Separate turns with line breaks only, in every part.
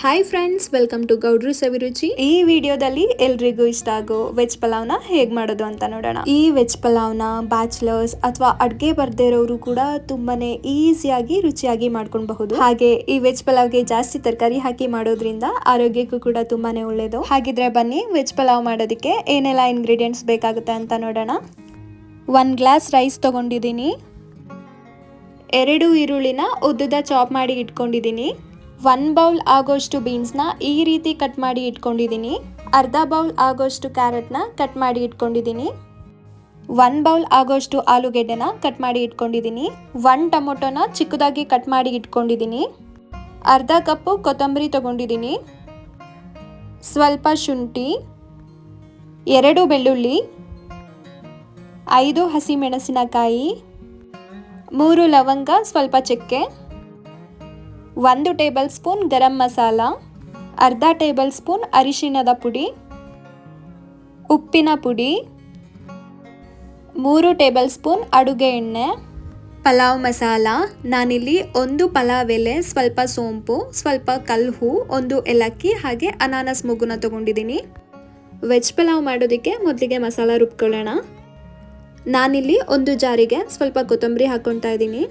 Hi friends welcome to ಗೌಡ್ರು ಸವಿರುಚಿ ಈ ವಿಡಿಯೋದಲ್ಲಿ ಎಲ್ರಿಗೂ ಇಷ್ಟ ಆಗೋ ವೆಜ್ ಪಲಾವ್ನ ಹೇಗೆ ಮಾಡೋದು ಅಂತ ನೋಡೋಣ. ಈ ವೆಜ್ ಪಲಾವ್ನ ಬ್ಯಾಚುಲರ್ಸ್ ಅಥವಾ ಅಡ್ಗೆ ಬರ್ದೇ ಇರೋರು ಕೂಡ ತುಂಬಾನೇ ಈಸಿಯಾಗಿ ರುಚಿಯಾಗಿ ಮಾಡ್ಕೊಳ್ಬಹುದು. ಹಾಗೆ ಈ ವೆಜ್ ಪಲಾವ್ಗೆ ಜಾಸ್ತಿ ತರಕಾರಿ ಹಾಕಿ ಮಾಡೋದ್ರಿಂದ ಆರೋಗ್ಯಕ್ಕೂ ಕೂಡ ತುಂಬಾನೇ ಒಳ್ಳೇದು. ಹಾಗಿದ್ರೆ ಬನ್ನಿ ವೆಜ್ ಪಲಾವ್ ಮಾಡೋದಕ್ಕೆ ಏನೆಲ್ಲ ಇಂಗ್ರೀಡಿಯೆಂಟ್ಸ್ ಬೇಕಾಗುತ್ತೆ ಅಂತ ನೋಡೋಣ. ಒನ್ ಗ್ಲಾಸ್ ರೈಸ್ ತಗೊಂಡಿದ್ದೀನಿ. ಎರಡು ಈರುಳ್ಳಿನ ಉದ್ದದ ಚಾಪ್ ಮಾಡಿ ಇಟ್ಕೊಂಡಿದ್ದೀನಿ. ಒನ್ ಬೌಲ್ ಆಗೋಷ್ಟು ಬೀನ್ಸ್ನ ಈ ರೀತಿ ಕಟ್ ಮಾಡಿ ಇಟ್ಕೊಂಡಿದ್ದೀನಿ. ಅರ್ಧ ಬೌಲ್ ಆಗೋಷ್ಟು ಕ್ಯಾರೆಟ್ನ ಕಟ್ ಮಾಡಿ ಇಟ್ಕೊಂಡಿದ್ದೀನಿ. ಒನ್ ಬೌಲ್ ಆಗೋಷ್ಟು ಆಲೂಗೆಡ್ಡೆನ ಕಟ್ ಮಾಡಿ ಇಟ್ಕೊಂಡಿದ್ದೀನಿ. ಒನ್ ಟೊಮೊಟೊನ ಚಿಕ್ಕದಾಗಿ ಕಟ್ ಮಾಡಿ ಇಟ್ಕೊಂಡಿದ್ದೀನಿ. ಅರ್ಧ ಕಪ್ಪು ಕೊತ್ತಂಬರಿ ತಗೊಂಡಿದ್ದೀನಿ. ಸ್ವಲ್ಪ ಶುಂಠಿ, ಎರಡು ಬೆಳ್ಳುಳ್ಳಿ, ಐದು ಹಸಿಮೆಣಸಿನಕಾಯಿ, ಮೂರು ಲವಂಗ, ಸ್ವಲ್ಪ ಚಕ್ಕೆ. ಒಂದು ಟೇಬಲ್ ಸ್ಪೂನ್ ಗರಂ ಮಸಾಲ, ಅರ್ಧ ಟೇಬಲ್ ಸ್ಪೂನ್ ಅರಿಶಿಣದ ಪುಡಿ, ಉಪ್ಪಿನ ಪುಡಿ, ಮೂರು ಟೇಬಲ್ ಸ್ಪೂನ್ ಅಡುಗೆ ಎಣ್ಣೆ, ಪಲಾವ್ ಮಸಾಲ, ನಾನಿಲ್ಲಿ ಒಂದು ಪಲಾವ್ ಎಲೆ, ಸ್ವಲ್ಪ ಸೋಂಪು, ಸ್ವಲ್ಪ ಕಲ್ಹು ಒಂದು ಏಲಕ್ಕಿ ಹಾಗೆ ಅನಾನಸ್ ಮುಗ್ಗುನ ತಗೊಂಡಿದ್ದೀನಿ. ವೆಜ್ ಪಲಾವ್ ಮಾಡೋದಕ್ಕೆ ಮೊದಲಿಗೆ ಮಸಾಲ ರುಬ್ಕೊಳ್ಳೋಣ. ನಾನಿಲ್ಲಿ ಒಂದು ಜಾರಿಗೆ ಸ್ವಲ್ಪ ಕೊತ್ತಂಬರಿ ಹಾಕ್ಕೊಳ್ತಾ ಇದ್ದೀನಿ.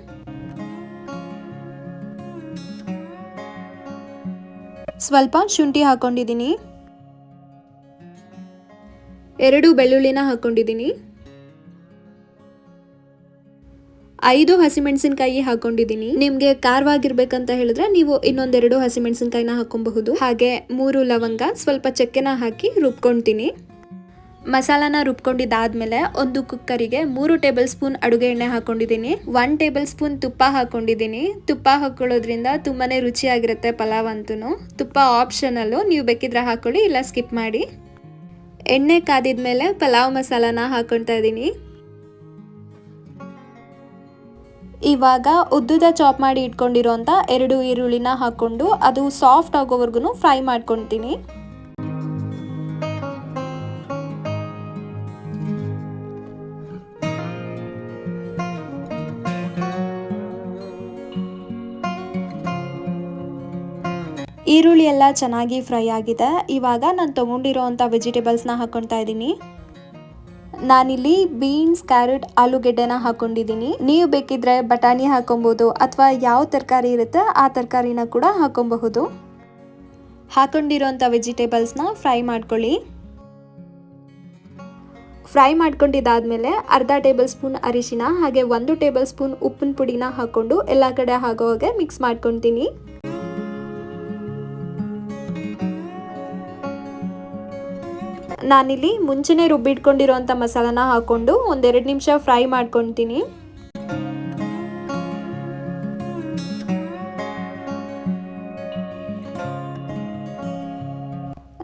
ಸ್ವಲ್ಪ ಶುಂಠಿ ಹಾಕೊಂಡಿದ್ದೀನಿ. ಎರಡು ಬೆಳ್ಳುಳ್ಳಿನ ಹಾಕೊಂಡಿದ್ದೀನಿ. ಐದು ಹಸಿಮೆಣಸಿನಕಾಯಿ ಹಾಕೊಂಡಿದ್ದೀನಿ. ನಿಮಗೆ ಖಾರವಾಗಿರ್ಬೇಕಂತ ಹೇಳಿದ್ರೆ ನೀವು ಇನ್ನೊಂದೆರಡು ಹಸಿಮೆಣಸಿನಕಾಯಿನ ಹಾಕೊಬಹುದು ಹಾಗೆ ಮೂರು ಲವಂಗ, ಸ್ವಲ್ಪ ಚಕ್ಕೆನ ಹಾಕಿ ರುಬ್ಕೊಳ್ತೀನಿ ಮಸಾಲಾನ ರುಬ್ಕೊಂಡಿದ್ದಾದ್ಮೇಲೆ ಒಂದು ಕುಕ್ಕರಿಗೆ ಮೂರು ಟೇಬಲ್ ಸ್ಪೂನ್ ಅಡುಗೆ ಎಣ್ಣೆ ಹಾಕೊಂಡಿದ್ದೀನಿ. ಒನ್ ಟೇಬಲ್ ಸ್ಪೂನ್ ತುಪ್ಪ ಹಾಕೊಂಡಿದ್ದೀನಿ. ತುಪ್ಪ ಹಾಕೊಳ್ಳೋದ್ರಿಂದ ತುಂಬಾನೇ ರುಚಿಯಾಗಿರುತ್ತೆ ಪಲಾವ್ ಅಂತೂ ತುಪ್ಪ ಆಪ್ಷನಲ್ಲು, ನೀವು ಬೇಕಿದ್ರೆ ಹಾಕೊಳ್ಳಿ, ಇಲ್ಲ ಸ್ಕಿಪ್ ಮಾಡಿ. ಎಣ್ಣೆ ಕಾದಿದ್ಮೇಲೆ ಪಲಾವ್ ಮಸಾಲಾನ ಹಾಕೊಳ್ತಾ ಇದ್ದೀನಿ. ಇವಾಗ ಉದ್ದದ ಚಾಪ್ ಮಾಡಿ ಇಟ್ಕೊಂಡಿರೋಂಥ ಎರಡು ಈರುಳ್ಳಿನ ಹಾಕ್ಕೊಂಡು ಅದು ಸಾಫ್ಟ್ ಆಗೋವರೆಗೂ ಫ್ರೈ ಮಾಡ್ಕೊತೀನಿ ಈರುಳ್ಳಿ ಎಲ್ಲ ಚೆನ್ನಾಗಿ ಫ್ರೈ ಆಗಿದೆ. ಇವಾಗ ನಾನು ತೊಗೊಂಡಿರೋವಂಥ ವೆಜಿಟೇಬಲ್ಸ್ನ ಹಾಕೊಳ್ತಾ ಇದ್ದೀನಿ. ನಾನಿಲ್ಲಿ ಬೀನ್ಸ್, ಕ್ಯಾರೆಟ್, ಆಲೂಗೆಡ್ಡೆನ ಹಾಕೊಂಡಿದ್ದೀನಿ. ನೀವು ಬೇಕಿದ್ರೆ ಬಟಾಣಿ ಹಾಕೊಬಹುದು ಅಥವಾ ಯಾವ ತರಕಾರಿ ಇರುತ್ತೆ ಆ ತರಕಾರಿನ ಕೂಡ ಹಾಕೊಬಹುದು. ಹಾಕೊಂಡಿರೋಂಥ ವೆಜಿಟೇಬಲ್ಸ್ನ ಫ್ರೈ ಮಾಡ್ಕೊಳ್ಳಿ. ಫ್ರೈ ಮಾಡ್ಕೊಂಡಿದ್ದಾದ್ಮೇಲೆ ಅರ್ಧ ಟೇಬಲ್ ಸ್ಪೂನ್ ಅರಿಶಿನ, ಹಾಗೆ ಒಂದು ಟೇಬಲ್ ಸ್ಪೂನ್ ಉಪ್ಪಿನ ಪುಡಿನ ಹಾಕೊಂಡು ಎಲ್ಲ ಕಡೆ ಆಗೋ ಹಾಗೆ ಮಿಕ್ಸ್ ಮಾಡ್ಕೊತೀನಿ ನಾನಿಲ್ಲಿ ಮುಂಚೆನೆ ರುಬ್ಬಿಟ್ಕೊಂಡಿರೋಂಥ ಮಸಾಲಾನ ಹಾಕ್ಕೊಂಡು ಒಂದೆರಡು ನಿಮಿಷ ಫ್ರೈ ಮಾಡ್ಕೊತೀನಿ.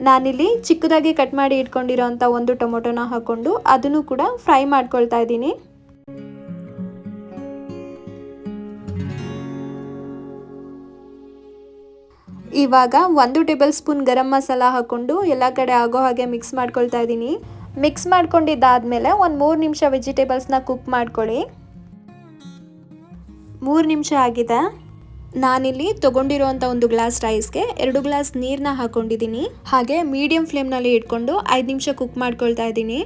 ನಾನಿಲ್ಲಿ ಚಿಕ್ಕದಾಗಿ ಕಟ್ ಮಾಡಿ ಇಟ್ಕೊಂಡಿರೋಂಥ ಒಂದು ಟೊಮೊಟೊನ ಹಾಕ್ಕೊಂಡು ಅದನ್ನು ಕೂಡ ಫ್ರೈ ಮಾಡ್ಕೊಳ್ತಾ ಇದ್ದೀನಿ. ಇವಾಗ ಒಂದು ಟೇಬಲ್ ಸ್ಪೂನ್ ಗರಂ ಮಸಾಲ ಹಾಕೊಂಡು ಎಲ್ಲ ಕಡೆ ಆಗೋ ಹಾಗೆ ಮಿಕ್ಸ್ ಮಾಡ್ಕೊಳ್ತಾ ಇದ್ದೀನಿ. ಮಿಕ್ಸ್ ಮಾಡ್ಕೊಂಡಿದ್ದಾದ್ಮೇಲೆ ಒಂದು ಮೂರು ನಿಮಿಷ ವೆಜಿಟೇಬಲ್ಸ್ನ ಕುಕ್ ಮಾಡ್ಕೊಳ್ಳಿ. ಮೂರು ನಿಮಿಷ ಆಗಿದೆ. ನಾನಿಲ್ಲಿ ತೊಗೊಂಡಿರುವಂಥ ಒಂದು ಗ್ಲಾಸ್ ರೈಸ್ಗೆ ಎರಡು ಗ್ಲಾಸ್ ನೀರನ್ನ ಹಾಕೊಂಡಿದ್ದೀನಿ. ಹಾಗೆ ಮೀಡಿಯಂ ಫ್ಲೇಮ್ನಲ್ಲಿ ಇಟ್ಕೊಂಡು ಐದು ನಿಮಿಷ ಕುಕ್ ಮಾಡ್ಕೊಳ್ತಾ ಇದ್ದೀನಿ.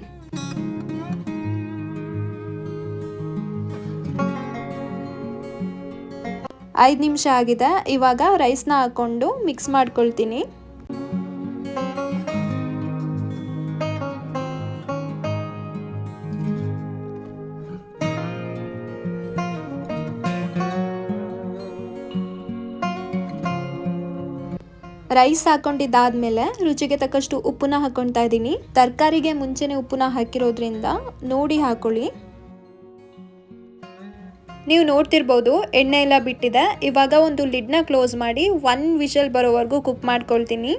ಐದು ನಿಮಿಷ ಆಗಿದೆ. ಇವಾಗ ರೈಸ್ನ ಹಾಕ್ಕೊಂಡು ಮಿಕ್ಸ್ ಮಾಡ್ಕೊಳ್ತೀನಿ. ರೈಸ್ ಹಾಕೊಂಡಿದ್ದಾದ್ಮೇಲೆ ರುಚಿಗೆ ತಕ್ಕಷ್ಟು ಉಪ್ಪನ್ನ ಹಾಕೊಂತ ಇದ್ದೀನಿ. ತರಕಾರಿಗೆ ಮುಂಚೆನೆ ಉಪ್ಪನ್ನ ಹಾಕಿರೋದ್ರಿಂದ ನೋಡಿ ಹಾಕೊಳ್ಳಿ. ನೀವು ನೋಡ್ತಿರ್ಬೋದು, ಎಣ್ಣೆ ಎಲ್ಲ ಬಿಟ್ಟಿದೆ. ಇವಾಗ ಒಂದು ಲಿಡ್ನ ಕ್ಲೋಸ್ ಮಾಡಿ ಒನ್ ವಿಷಲ್ ಬರೋವರೆಗೂ ಕುಕ್ ಮಾಡ್ಕೊಳ್ತೀನಿ.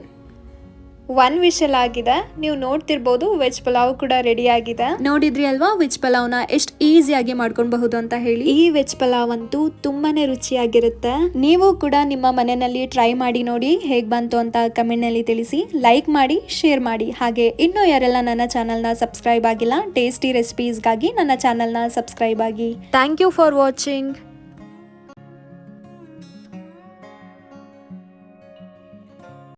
ಒನ್ ವಿಷಲ್ ಆಗಿದೆ. ನೀವು ನೋಡ್ತಿರ್ಬೋದು ವೆಜ್ ಪಲಾವ್ ಕೂಡ ರೆಡಿ ಆಗಿದೆ. ನೋಡಿದ್ರಿ ಅಲ್ವಾ? ವೆಜ್ ಪಲಾವ್ನ ಎಷ್ಟು ಈಸಿಯಾಗಿ ಮಾಡ್ಕೊಳ್ಬಹುದು ಅಂತ ಹೇಳಿ. ಈ ವೆಜ್ ಪಲಾವ್ ಅಂತೂ ತುಂಬಾನೇ ರುಚಿಯಾಗಿರುತ್ತೆ. ನೀವು ಕೂಡ ನಿಮ್ಮ ಮನೆಯಲ್ಲಿ ಟ್ರೈ ಮಾಡಿ ನೋಡಿ ಹೇಗ್ ಬಂತು ಅಂತ ಕಮೆಂಟ್ನಲ್ಲಿ ತಿಳಿಸಿ. ಲೈಕ್ ಮಾಡಿ ಶೇರ್ ಮಾಡಿ. ಹಾಗೆ ಇನ್ನೂ ಯಾರೆಲ್ಲ ನನ್ನ ಚಾನಲ್ನ ಸಬ್ಸ್ಕ್ರೈಬ್ ಆಗಿಲ್ಲ ಟೇಸ್ಟಿ ರೆಸಿಪೀಸ್ಗಾಗಿ ನನ್ನ ಚಾನಲ್ನ ಸಬ್ಸ್ಕ್ರೈಬ್ ಆಗಿ. Thank you for watching